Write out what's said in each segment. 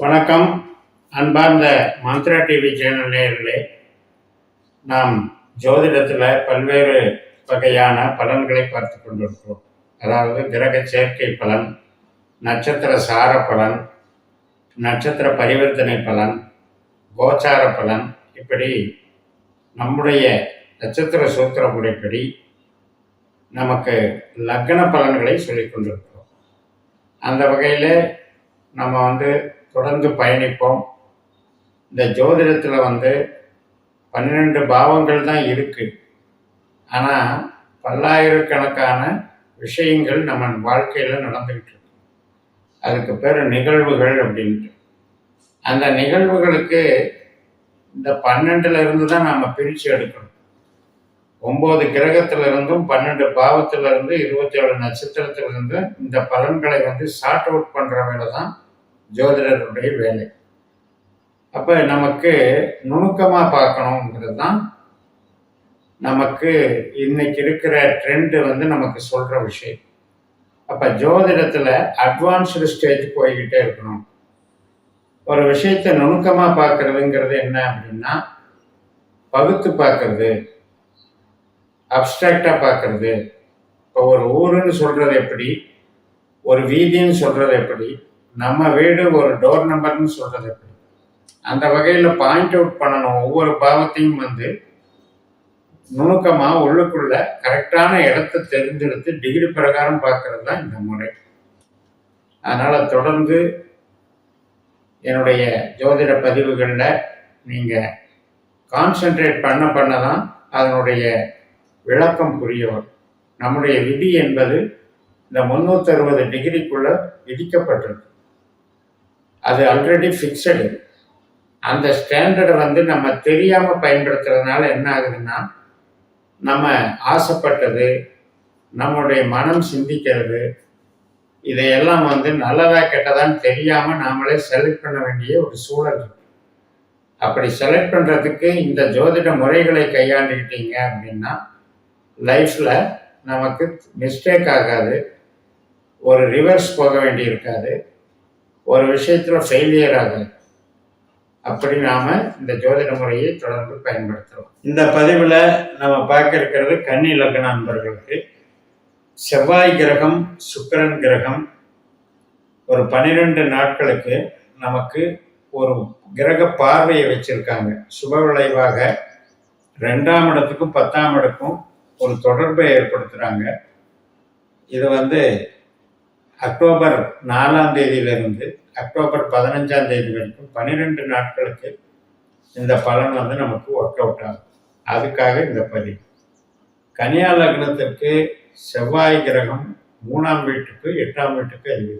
வணக்கம். அன்பார்ந்த Mantra TV channel நேயர்களே நாம் ஜோதிடத்தில் பல்வேறு வகையான பலன்களை பார்த்து கொண்டிருக்கிறோம். அதாவது கிரக சேர்க்கை பலன் நட்சத்திர சார பலன் நட்சத்திர பரிவர்த்தனை பலன் கோச்சார பலன் இப்படி நம்முடைய நட்சத்திர சூத்திர முறைப்படி நமக்கு லக்ன பலன்களை சொல்லிக் கொண்டிருக்கிறோம். அந்த வகையில் நம்ம வந்து தொடர்ந்து பயணிப்போம். இந்த ஜோதிடத்தில் வந்து பன்னிரெண்டு பாவங்கள் தான் இருக்குது ஆனால் பல்லாயிரக்கணக்கான விஷயங்கள் நம்ம வாழ்க்கையில் நடந்துக்கிட்டு இருக்கு. அதுக்கு பேர் நிகழ்வுகள் அப்படின்ட்டு. அந்த நிகழ்வுகளுக்கு இந்த பன்னெண்டுலேருந்து தான் நம்ம பிரித்து எடுக்கணும். ஒம்பது கிரகத்திலிருந்தும் பன்னெண்டு பாவத்திலிருந்து இருபத்தி ஏழு இருந்து இந்த பலன்களை வந்து ஷார்ட் அவுட் பண்ணுற வேலை தான் ஜோதிடருடைய வேலை. அப்போ நமக்கு நுணுக்கமாக பார்க்கணுங்கிறது தான் நமக்கு இன்னைக்கு இருக்கிற ட்ரெண்டு வந்து நமக்கு சொல்கிற விஷயம். அப்போ ஜோதிடத்தில் அட்வான்ஸ்டு ஸ்டேஜ் போய்கிட்டே இருக்கணும். ஒரு விஷயத்தை நுணுக்கமாக பார்க்கறதுங்கிறது என்ன அப்படின்னா பகுத்து பார்க்கறது அப்டிராக்டாக பார்க்கறது. இப்போ ஒரு ஊருன்னு சொல்கிறது எப்படி? ஒரு வீதின்னு சொல்கிறது எப்படி? நம்ம வீடு ஒரு டோர் நம்பர்னு சொல்றது எப்படி? அந்த வகையில் பாயிண்ட் அவுட் பண்ணணும். ஒவ்வொரு பாவத்தையும் வந்து நுணுக்கமாக உள்ளுக்குள்ள கரெக்டான இடத்த தெரிஞ்செடுத்து டிகிரி பிரகாரம் பார்க்கறது தான் இந்த முறை. அதனால் தொடர்ந்து என்னுடைய ஜோதிட பதிவுகளில் நீங்கள் கான்சென்ட்ரேட் பண்ண பண்ண தான் அதனுடைய விளக்கம் புரிய வரும். நம்முடைய விதி என்பது இந்த முந்நூற்றி அறுபது டிகிரிக்குள்ள விதிக்கப்பட்டிருக்கு. அது ஆல்ரெடி ஃபிக்ஸடு அந்த ஸ்டாண்டர்டை வந்து நம்ம தெரியாமல் பயன்படுத்துறதுனால என்ன ஆகுதுன்னா நம்ம ஆசைப்பட்டது நம்மளுடைய மனம் சிந்திக்கிறது இதையெல்லாம் வந்து நல்லதா கெட்டதான்னு தெரியாமல் நாமளே செலக்ட் பண்ண வேண்டிய ஒரு சூழல் இருக்கு. அப்படி செலக்ட் பண்ணுறதுக்கு இந்த ஜோதிட முறைகளை கையாண்டுக்கிட்டீங்க அப்படின்னா லைஃப்பில் நமக்கு மிஸ்டேக் ஆகாது ஒரு ரிவர்ஸ் போக வேண்டி இருக்காது. ஒரு விஷயத்தில் ஃபெயிலியர் ஆகாது அப்படி நாம இந்த ஜோதிட முறையை தொடர்ந்து பயன்படுத்துகிறோம் இந்த பதிவில் நம்ம பார்க்க இருக்கிறது கன்னி லக்ன நண்பர்களுக்கு செவ்வாய் கிரகம் சுக்கிரன் கிரகம் ஒரு பன்னிரெண்டு நாட்களுக்கு நமக்கு ஒரு கிரக பார்வையை வச்சிருக்காங்க. சுப விளைவாக ரெண்டாம் இடத்துக்கும் பத்தாம் இடத்துக்கும் ஒரு தொடர்பை ஏற்படுத்துகிறாங்க இது வந்து அக்டோபர் நாலாம் தேதியிலிருந்து அக்டோபர் பதினஞ்சாம் தேதி வரைக்கும் பன்னிரெண்டு நாட்களுக்கு இந்த பலன் வந்து நமக்கு ஒர்க் அவுட் ஆகும் அதுக்காக இந்த பதிவு. கன்னியா லக்னத்திற்கு செவ்வாய் கிரகம் மூணாம் வீட்டுக்கு எட்டாம் வீட்டுக்கு அறிவு.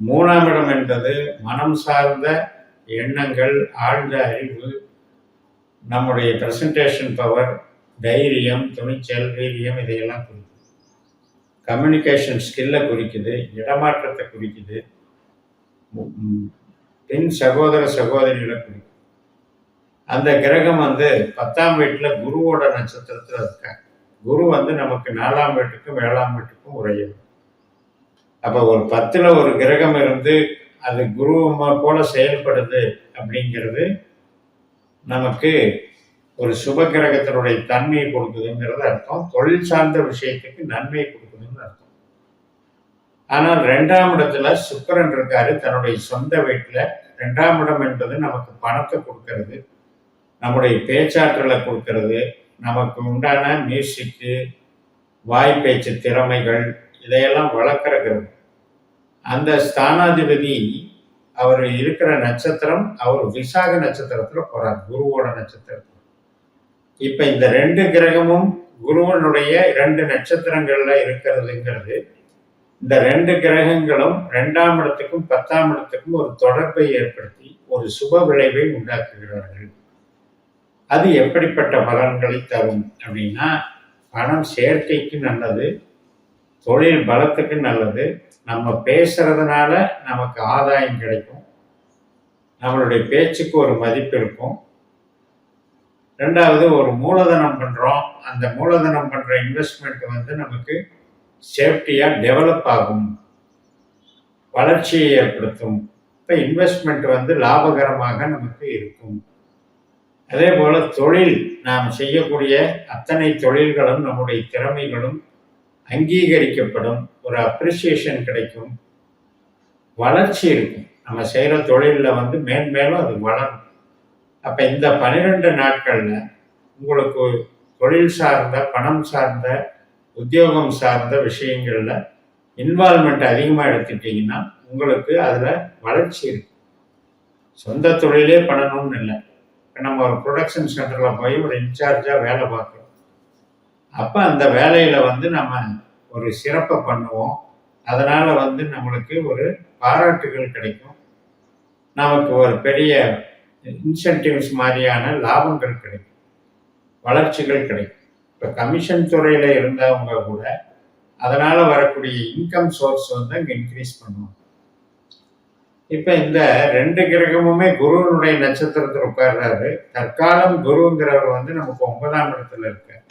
மூணாம் இடம் என்பது மனம் சார்ந்த எண்ணங்கள் ஆழ்ந்த அறிவு நம்முடைய ப்ரெசன்டேஷன் பவர் தைரியம் துணிச்சல் வீரியம் இதையெல்லாம் குறிக்கும். கம்யூனிகேஷன் ஸ்கில்லை குறிக்குது இடமாற்றத்தை குறிக்குது பெண் சகோதர சகோதரிகளை குறிக்கும் அந்த கிரகம் வந்து பத்தாம் வீட்டில் குருவோட நட்சத்திரத்தில் இருக்காங்க. குரு வந்து நமக்கு நாலாம் வீட்டுக்கும் ஏழாம் வீட்டுக்கும் உரையும் அப்போ ஒரு பத்தில் ஒரு கிரகம் இருந்து அது குரு போல செயல்படுது அப்படிங்கிறது நமக்கு ஒரு சுப கிரகத்தினுடைய தன்மையை கொடுக்குதுங்கிறது அர்த்தம். தொழில் சார்ந்த விஷயத்துக்கு நன்மையை கொடுக்குதுன்னு அர்த்தம். ஆனால் ரெண்டாம் இடத்துல சுக்கரன் இருக்காரு. தன்னுடைய சொந்த வீட்டில் ரெண்டாம் இடம் என்பது நமக்கு பணத்தை கொடுக்கறது நம்முடைய பேச்சாற்றலை கொடுக்கறது நமக்கு உண்டான மியூசிக்கு வாய் பேச்சு திறமைகள் இதையெல்லாம் வளர்க்குற கிரகம். அந்த ஸ்தானாதிபதி அவர் இருக்கிற நட்சத்திரம் அவர் விசாக நட்சத்திரத்தில் போகிறார் குருவோட நட்சத்திரத்தில். இப்ப இந்த ரெண்டு கிரகமும் குருவனுடைய இரண்டு நட்சத்திரங்கள்ல இருக்கிறதுங்கிறது இந்த ரெண்டு கிரகங்களும் ரெண்டாம் இடத்துக்கும் பத்தாம் இடத்துக்கும் ஒரு தொடர்பை ஏற்படுத்தி ஒரு சுப விளைவை உண்டாக்குகிறார்கள். அது எப்படிப்பட்ட பலன்களை தரும் அப்படின்னா பணம் சேர்க்கைக்கு நல்லது தொழில் பலத்துக்கு நல்லது நம்ம பேசுறதுனால நமக்கு ஆதாயம் கிடைக்கும் நம்மளுடைய பேச்சுக்கு ஒரு மதிப்பு இருக்கும் ரெண்டாவது ஒரு மூலதனம் பண்ணுறோம் அந்த மூலதனம் பண்ணுற இன்வெஸ்ட்மெண்ட் வந்து நமக்கு சேஃப்டியாக டெவலப் ஆகும். வளர்ச்சியை ஏற்படுத்தும். இப்போ இன்வெஸ்ட்மெண்ட் வந்து லாபகரமாக நமக்கு இருக்கும். அதே போல் தொழில் நாம் செய்யக்கூடிய அத்தனை தொழில்களும் நம்முடைய திறமைகளும் அங்கீகரிக்கப்படும். ஒரு அப்ரிசியேஷன் கிடைக்கும். வளர்ச்சி இருக்கும். நம்ம செய்கிற தொழிலில் வந்து மேன்மேலும் அது வளரும். அப்போ இந்த பன்னிரெண்டு நாட்களில் உங்களுக்கு தொழில் சார்ந்த பணம் சார்ந்த உத்தியோகம் சார்ந்த விஷயங்களில் இன்வால்மெண்ட் அதிகமாக எடுத்துக்கிட்டிங்கன்னா உங்களுக்கு அதில் வளர்ச்சி இருக்கு. சொந்த தொழிலே பண்ணணும்னு இல்லை. இப்போ நம்ம ஒரு ப்ரொடக்ஷன் சென்டரில் போய் ஒரு இன்சார்ஜாக வேலை பார்க்குறோம். அப்போ அந்த வேலையில் வந்து நம்ம ஒரு சிறப்பை பண்ணுவோம். அதனால் வந்து நம்மளுக்கு ஒரு பாராட்டுகள் கிடைக்கும். நமக்கு ஒரு பெரிய இன்சென்டிவ்ஸ் மாதிரியான லாபங்கள் கிடைக்கும். வளர்ச்சிகள் கிடைக்கும். இப்போ கமிஷன் துறையில் இருந்தவங்க கூட அதனால் வரக்கூடிய இன்கம் சோர்ஸ் வந்து அங்கே இன்க்ரீஸ் பண்ணுவோம் இப்போ இந்த ரெண்டு கிரகமுமே குருவனுடைய நட்சத்திரத்தில் உட்கார்றாரு. தற்காலம் குருங்கிறவர் வந்து நமக்கு ஒன்பதாம் இடத்துல இருக்கார்.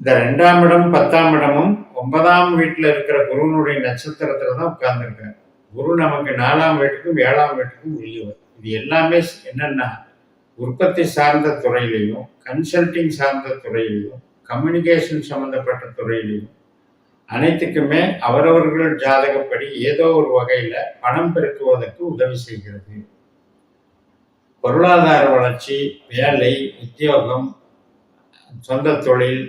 இந்த ரெண்டாம் இடம் பத்தாம் இடமும் ஒன்பதாம் வீட்டில் இருக்கிற குருவனுடைய நட்சத்திரத்தில் தான் உட்கார்ந்துருக்காரு. குரு நமக்கு நாலாம் வீட்டுக்கும் ஏழாம் வீட்டுக்கும் உரியவர். இது எல்லாமே என்னென்னா உற்பத்தி சார்ந்த துறையிலையும் கன்சல்டிங் சார்ந்த துறையிலையும் கம்யூனிகேஷன் சம்மந்தப்பட்ட துறையிலையும் அனைத்துக்குமே அவரவர்கள் ஜாதகப்படி ஏதோ ஒரு வகையில் பணம் பெருக்குவதற்கு உதவி செய்கிறது. பொருளாதார வளர்ச்சி வேலை உத்தியோகம் சொந்த தொழில்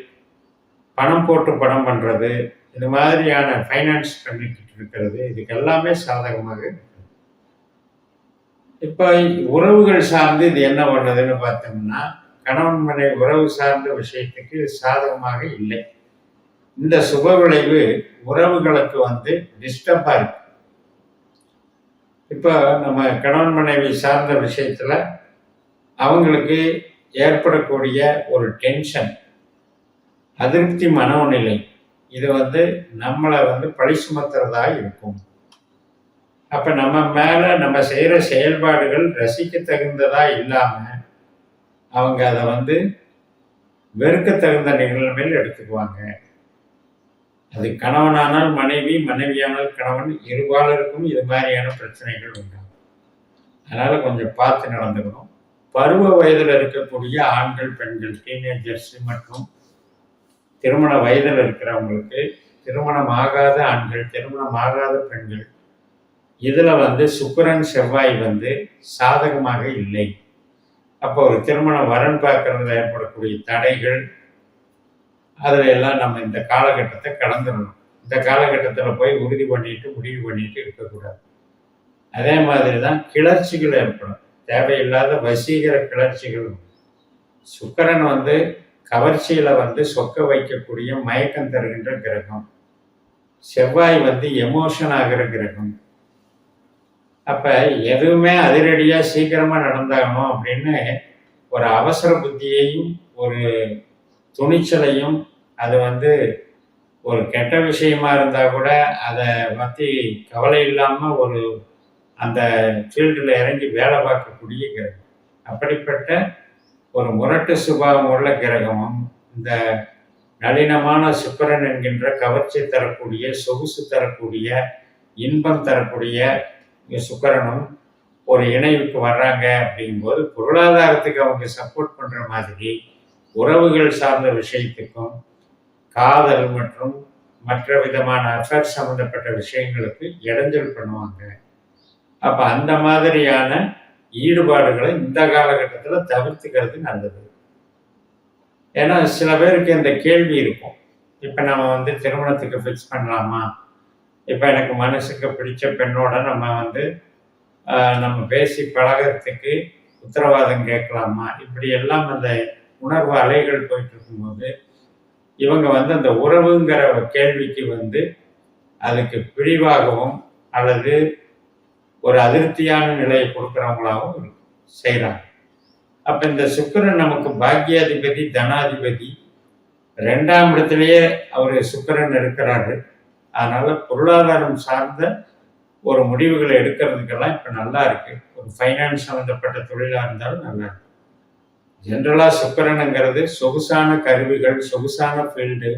பணம் போட்டு பணம் பண்ணுறது இது மாதிரியான ஃபைனான்ஸ் பண்ணிக்கிட்டு இருக்கிறது இதுக்கு எல்லாமே சாதகமாக. இப்போ உறவுகள் சார்ந்து இது என்ன பண்ணுதுன்னு பார்த்தோம்னா கணவன் மனைவி உறவு சார்ந்த விஷயத்துக்கு சாதகமாக இல்லை. இந்த சுப விளைவு உறவுகளுக்கு வந்து டிஸ்டர்பாக இருக்கு. இப்போ நம்ம கணவன் மனைவி சார்ந்த விஷயத்தில் அவங்களுக்கு ஏற்படக்கூடிய ஒரு டென்ஷன் அதிருப்தி மனோநிலை இது வந்து நம்மளை வந்து பழி சுமத்துறதா இருக்கும். அப்போ நம்ம மேலே நம்ம செய்கிற செயல்பாடுகள் ரசிக்க தகுந்ததா இல்லாமல் அவங்க அதை வந்து வெறுக்க தகுந்த நிகழ்மையில் எடுத்துக்குவாங்க. அது கணவனானால் மனைவி மனைவியானால் கணவன் இருபாலருக்கும் இது மாதிரியான பிரச்சனைகள் உண்டாகும். அதனால் கொஞ்சம் பார்த்து நடந்துக்கணும். பருவ வயதில் இருக்கக்கூடிய ஆண்கள் பெண்கள் டீனேஜர்ஸ் மற்றும் திருமண வயதில் இருக்கிறவங்களுக்கு திருமணம் ஆகாத ஆண்கள் திருமணம் ஆகாத பெண்கள் இதில் வந்து சுக்கரன் செவ்வாய் வந்து சாதகமாக இல்லை. அப்போ ஒரு திருமண வரன் பார்க்கறதுல ஏற்படக்கூடிய தடைகள் அதில் எல்லாம் நம்ம இந்த காலகட்டத்தை கடந்துடணும். இந்த காலகட்டத்தில் போய் உறுதி பண்ணிட்டு முடிவு பண்ணிட்டு இருக்கக்கூடாது. அதே மாதிரி தான் கிளர்ச்சிகள் ஏற்படும். தேவையில்லாத வசீகர கிளர்ச்சிகள் சுக்கரன் வந்து கவர்ச்சியில் வந்து சொக்க வைக்கக்கூடிய மயக்கம் தருகின்ற கிரகம். செவ்வாய் வந்து எமோஷன் ஆகிற கிரகம். அப்போ எதுவுமே அதிரடியாக சீக்கிரமாக நடந்தாகணும் அப்படின்னு ஒரு அவசர புத்தியையும் ஒரு துணிச்சலையும் அது வந்து ஒரு கெட்ட விஷயமா இருந்தால் கூட அதை பற்றி கவலை இல்லாமல் ஒரு அந்த ஃபீல்டில் இறங்கி வேலை பார்க்கக்கூடிய கிரகம். அப்படிப்பட்ட ஒரு முரட்டு சுபாவம் உள்ள கிரகமும் இந்த நளினமான சுக்கரன் என்கின்ற கவர்ச்சி தரக்கூடிய சொகுசு தரக்கூடிய இன்பம் தரக்கூடிய சுக்கரனும் ஒரு இணைவுக்கு வர்றாங்க அப்படிங்கும்போது பொருளாதாரத்துக்கு அவங்க சப்போர்ட் பண்ணுற மாதிரி உறவுகள் சார்ந்த விஷயத்துக்கும் காதல் மற்றும் மற்ற விதமான அஃபேர் சம்மந்தப்பட்ட விஷயங்களுக்கு இடைஞ்சல் பண்ணுவாங்க. அப்போ அந்த மாதிரியான ஈடுபாடுகளை இந்த காலகட்டத்தில் தவிர்த்துக்கிறது நல்லது. ஏன்னா சில பேருக்கு இந்த கேள்வி இருக்கும். இப்போ நம்ம வந்து திருமணத்துக்கு ஃபிக்ஸ் பண்ணலாமா? இப்போ எனக்கு மனசுக்கு பிடிச்ச பெண்ணோட நம்ம வந்து நம்ம பேசி பழகிறதுக்கு உத்தரவாதம் கேட்கலாமா? இப்படி எல்லாம் அந்த உணர்வு அலைகள் போயிட்டு இருக்கும்போது இவங்க வந்து அந்த உறவுங்கிற கேள்விக்கு வந்து அதுக்கு பிரிவாகவும் அல்லது ஒரு அதிருப்தியான நிலையை கொடுக்குறவங்களாகவும் செய்கிறாங்க அப்போ இந்த சுக்கரன் நமக்கு பாக்கியாதிபதி தனாதிபதி ரெண்டாம் இடத்துலையே அவர் சுக்கரன் இருக்கிறாரு. அதனால பொருளாதாரம் சார்ந்த ஒரு முடிவுகளை எடுக்கிறதுக்கெல்லாம் இப்போ நல்லா இருக்கு. ஒரு ஃபைனான்ஸ் சம்மந்தப்பட்ட தொழிலாக இருந்தாலும் நல்லா இருக்கு. ஜென்ரலாக சுக்கரனுங்கிறது சொகுசான கருவிகள் சொகுசான ஃபீல்டு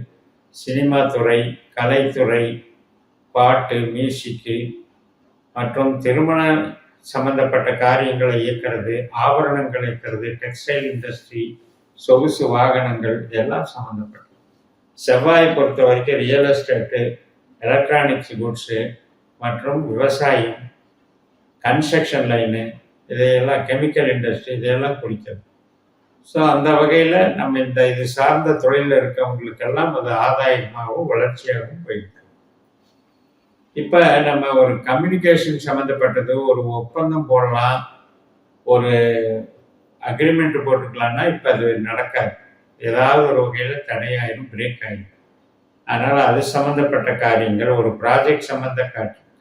சினிமா துறை கலைத்துறை பாட்டு மியூசிக்கு மற்றும் திருமண சம்பந்தப்பட்ட காரியங்களை இயக்கிறது ஆபரணங்கள் இயக்கிறது டெக்ஸ்டைல் இண்டஸ்ட்ரி சொகுசு வாகனங்கள் இதெல்லாம் சம்மந்தப்பட்டது செவ்வாயை பொறுத்த வரைக்கும் ரியல் எஸ்டேட்டு எலக்ட்ரானிக்ஸ் குட்ஸு மற்றும் விவசாயம் கன்ஸ்ட்ரக்ஷன் லைனு இதையெல்லாம் கெமிக்கல் இண்டஸ்ட்ரி இதையெல்லாம் குறிக்கிறது. ஸோ அந்த வகையில் நம்ம இந்த இது சார்ந்த தொழிலில் இருக்கவங்களுக்கெல்லாம் அது ஆதாயமாகவும் வளர்ச்சியாகவும் போயிட்டு இப்போ நம்ம ஒரு கம்யூனிகேஷன் சம்மந்தப்பட்டது ஒரு ஒப்பந்தம் போடலாம் ஒரு அக்ரிமெண்ட் போட்டுக்கலாம்னா இப்போ அது நடக்காது. ஏதாவது ஒரு வகையில் தடையாயிரும் பிரேக் ஆயிடும் அதனால் அது சம்மந்தப்பட்ட காரியங்கள் ஒரு ப்ராஜெக்ட் சம்மந்த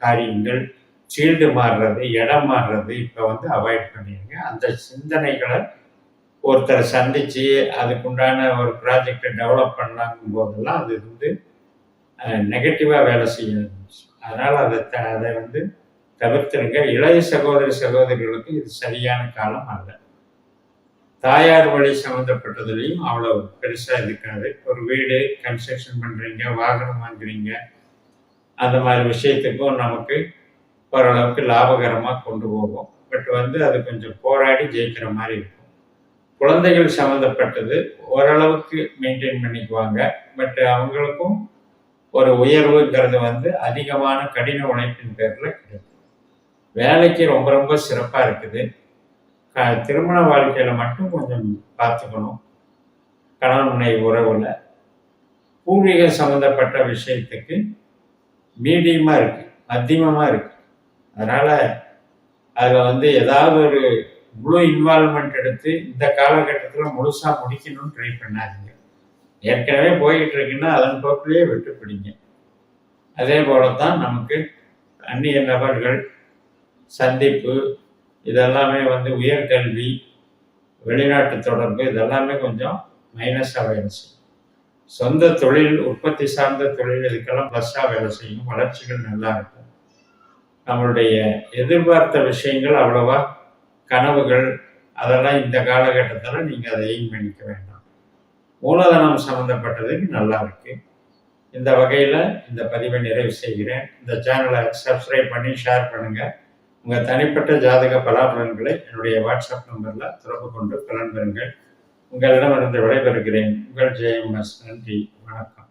காரியங்கள் ஃபீல்டு மாறுறது இடம் மாறுறது இப்போ வந்து அவாய்ட் பண்ணிடுங்க அந்த சிந்தனைகளை ஒருத்தரை சந்தித்து அதுக்குண்டான ஒரு ப்ராஜெக்டை டெவலப் பண்ணலாங்கும் போதெல்லாம் அது வந்து நெகட்டிவாக வேலை செய்ய ஆரம்பிச்சு அதனால் அதை த அதை வந்து தவிர்த்துருங்க. இளைய சகோதர சகோதரிகளுக்கு இது சரியான காலம் அல்ல. தாயார் வழி சம்மந்தப்பட்டதுலேயும் அவ்வளோ பெருசாக இருக்காது. ஒரு வீடு கன்ஸ்ட்ரக்ஷன் பண்ணுறீங்க வாகனம் வாங்குறீங்க அந்த மாதிரி விஷயத்துக்கும் நமக்கு ஓரளவுக்கு லாபகரமாக கொண்டு போகும். பட் வந்து அது கொஞ்சம் போராடி ஜெயிக்கிற மாதிரி இருக்கும். குழந்தைகள் சம்மந்தப்பட்டது ஓரளவுக்கு மெயின்டைன் பண்ணிக்குவாங்க. பட் அவங்களுக்கும் ஒரு உயர்வுங்கிறது வந்து அதிகமான கடின உழைப்பின் பேரில் கிடைக்கும். வேலைக்கு ரொம்ப ரொம்ப சிறப்பாக இருக்குது. திருமண வாழ்க்கையில் மட்டும் கொஞ்சம் பார்த்துக்கணும். கணவன் மனைவி உறவில். பூர்வீக சம்மந்தப்பட்ட விஷயத்துக்கு மீடியமாக இருக்குது மத்தியமமாக இருக்குது அதனால் அதில் வந்து ஏதாவது ஒரு முழு இன்வால்மெண்ட் எடுத்து இந்த காலகட்டத்தில் முழுசாக முடிக்கணும்னு ட்ரை பண்ணாதீங்க. ஏற்கனவே போய்கிட்டு இருக்குன்னா அதன் போக்கிலேயே விட்டு பிடிங்க அதே போல தான் நமக்கு அந்நிய நபர்கள் சந்திப்பு இதெல்லாமே வந்து உயர்கல்வி வெளிநாட்டு தொடர்பு இதெல்லாமே கொஞ்சம் மைனஸாக வேலை செய்யும் சொந்த தொழில் உற்பத்தி சார்ந்த தொழில் இதுக்கெல்லாம் ப்ளஸ்ஸாக வேலை செய்யும். வளர்ச்சிகள் நல்லா இருக்கும். நம்மளுடைய எதிர்பார்த்த விஷயங்கள் அவ்வளவா கனவுகள் அதெல்லாம் இந்த காலகட்டத்தில் நீங்கள் அதை எய்ம் பண்ணிக்க வேண்டாம். மூலதனம் சம்மந்தப்பட்டதுக்கு நல்லா இருக்கு. இந்த வகையில் இந்த பதிவை நிறைவு செய்கிறேன். இந்த சேனலை சப்ஸ்கிரைப் பண்ணி ஷேர் பண்ணுங்கள் உங்கள் தனிப்பட்ட ஜாதக பலாபலன்களை என்னுடைய வாட்ஸ்அப் நம்பரில் தொடர்பு கொண்டு பலன் பெறுங்கள். உங்களிடமிருந்து விடைபெறுகிறேன். உங்கள் ஜெயம் நன்றி. வணக்கம்.